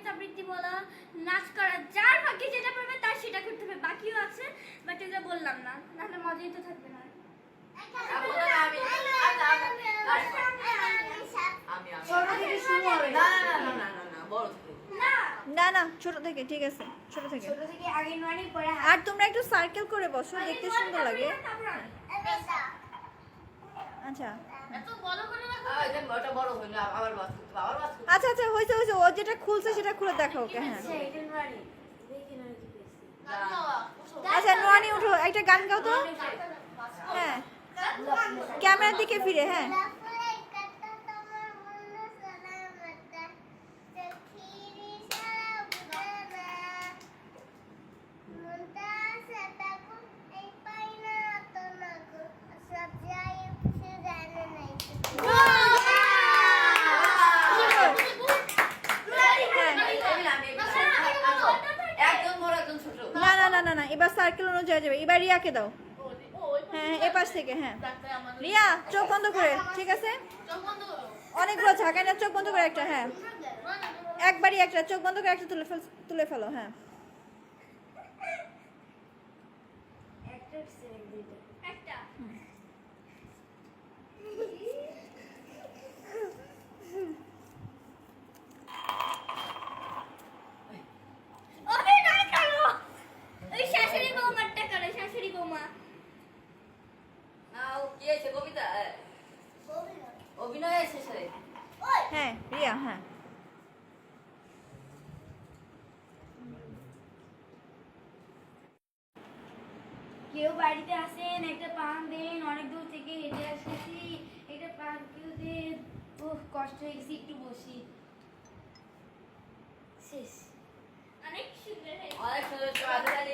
কবিতা আবৃত্তি বলা নাচ করা যার ভাগ্যে যেটা পারবে তার সেটা করতে হবে। বাকিও আছে বাট এটা বললাম না নাহলে মজাই তো থাকবে না। না না না না না না বড় থেকে। না না না ছোট থেকে ঠিক আছে ছোট থেকে আর তোমরা একটু সার্কেল করে বসো দেখতে সুন্দর লাগে। আচ্ছা এত বড় করে না আহ, এটা ওটা বড় হইল আবার বাস করতে আবার বাস করতে আচ্ছা আচ্ছা হয়েছে হয়েছে ও যেটা খুলছে সেটা খুলে দেখো ওকে হ্যাঁ। আচ্ছা নোয়ানি উঠো। একটা গান গাও তো। হ্যাঁ। ক্যামেরার দিকে ফিরে হ্যাঁ আমি না, আমি এবার আচ্ছা, একজন বড় একজন ছোট না না না না না এবার সার্কেল অনুযায়ী যাবে। এবার রিয়াকে দাও। হ্যাঁ এপাশ থেকে হ্যাঁ। রিয়া, চোখ বন্ধ করে, ঠিক আছে? অনেকগুলো ঝাঁকায় না চোখ বন্ধ করে, একটা হ্যাঁ। একবারই একটা, চোখ বন্ধ করে একটা তুলে ফেল তুলে ফেলো হ্যাঁ একটা অভিনয় করো ওই শাশুড়ি বৌমারটা করো শাশুড়ি বৌমা না ও কি আছে কবিতা হ্যাঁ। অভিনয় আছে শেষে হ্যাঁ রিয়া হ্যাঁ কেউ বাড়িতে আসেন একটা পান দেন অনেক দূর থেকে হেঁটে আসছি একটা পান কেউ দেন। ও কষ্ট হয়ে গেছে একটু বসি। শেষ। অনেক সুন্দর অনেক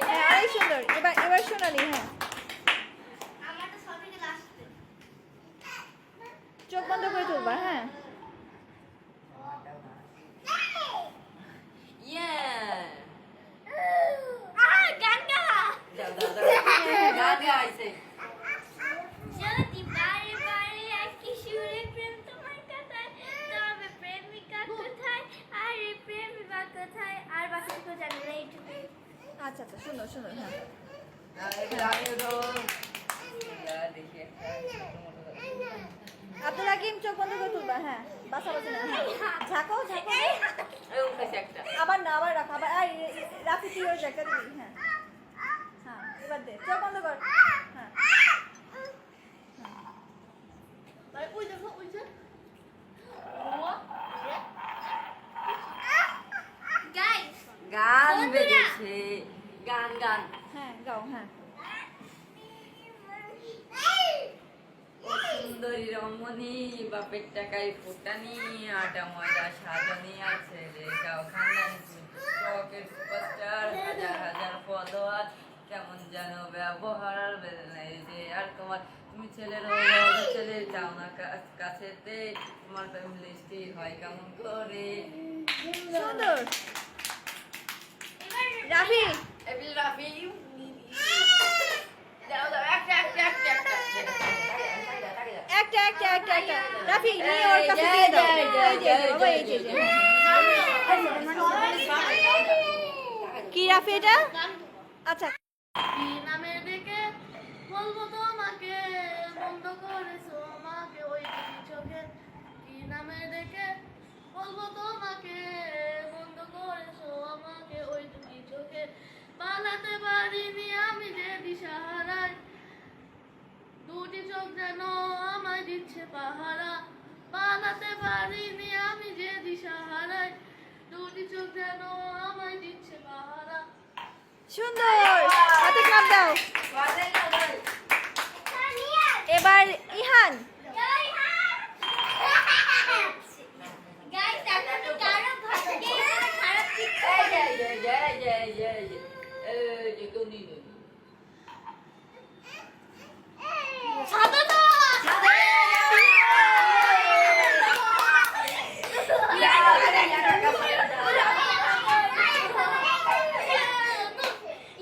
হ্যাঁ অনেক সুন্দর। এবার এবার সোনালি হ্যাঁ। हुआ है আচ্ছা আচ্ছা শুনো শুনো হ্যাঁ দেখি চোখ বন্ধ করে তুলবা? হ্যাঁ বাসা বাসা না ঝাঁকো ঝাঁকো। এই উঠেছে একটা। আবার না আবার রাখো আবার এই রাখি তুই ওই একটা দিবি হ্যাঁ। হ্যাঁ এবার দে চোখ বন্ধ কর। হ্যাঁ। গান বেজেছে। গান গান। হ্যাঁ গাও হ্যাঁ। ও সুন্দরী রমণী বাপের টাকায় ফুটানি আটা ময়দা সাজানি আছে রে গাও খানদানি শখের সুপারস্টার হাজার হাজার ফলোয়ার কেমন যেন ব্যবহার আর যে আর তোমার তুমি ছেলের হয়ে ছেলে যাও না কা- কাছেতে তোমার ফ্যামিলি হয় কেমন করে? সুন্দর। রাফি এবিল রাফি নিয়ে ওর কাছে দিয়ে দাও এই যে বাবা এই যে হ্যাঁ। কি রাফি এটা আচ্ছা কি নামে ডেকে বলব তোমাকে বন্ধ করেছ আমাকে ওই চোখে কি নামে ডেকে বলব তোমাকে বন্ধ করেছ আমাকে ওই দুই চোখে পালাতে পারিনি আমি যে দিশাহারায় দুটি চোখ যেন আমায় দিচ্ছে পাহারা পালাতে পারিনি আমি যে দিশাহারায়। দুটি চোখ যেন আমায় দিচ্ছে পাহারা। সুন্দর। হাতে ক্লাব দাও। এবার ইহান গাইস এখন কারও ভাগ্যে খারাপ কিছু এই যে, এই যে, এই যে, এই যে, এই যে, এই যে, গনি, গনি। সাদা তো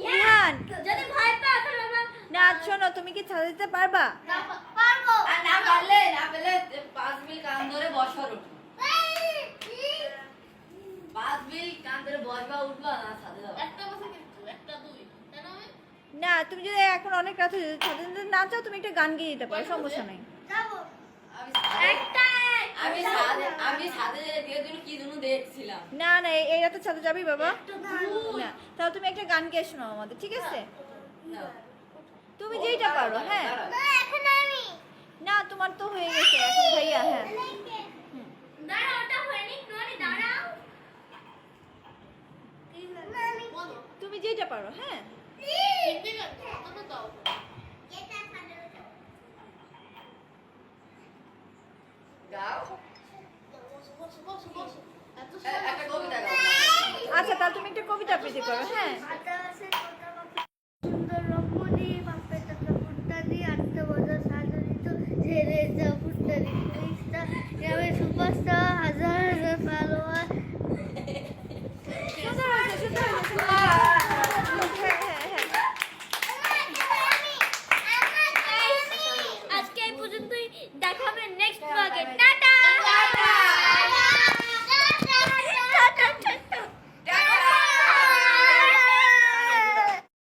ইহান যদি ভয় পাও তাহলে আমার না শোনো তুমি কি ছাড়া দিতে পারবা? পারব আর না পারলে না পেলে পাঁচ মিনিট কান ধরে বসার উঠো বাঁচবেই কান ধরে বসবা উঠবা না যাবা একটা কিন্তু একটা দুই না তুমি যদি এখন অনেক রাত হয়ে ছাদে না চাও, তুমি একটা গান গিয়ে দিতে পারো, সমস্যা নেই। যাব আমি সাথে- আমি সাথে দিয়ে জন্য কি দেখছিলাম না না এই- রাতে ছাদে যাবি বাবা? না, তাহলে তুমি একটা গান গিয়ে শোনাও আমাদের, ঠিক আছে? না। তুমি যেইটা পারো হ্যাঁ। না এখন আমি। না তোমার তো হয়ে গেছে এখন ভাইয়া হ্যাঁ। তুমি যেইটা পারো হ্যাঁ। আচ্ছা তাহলে তুমি একটা কবিতা আবৃত্তি করো হ্যাঁ। 舍不得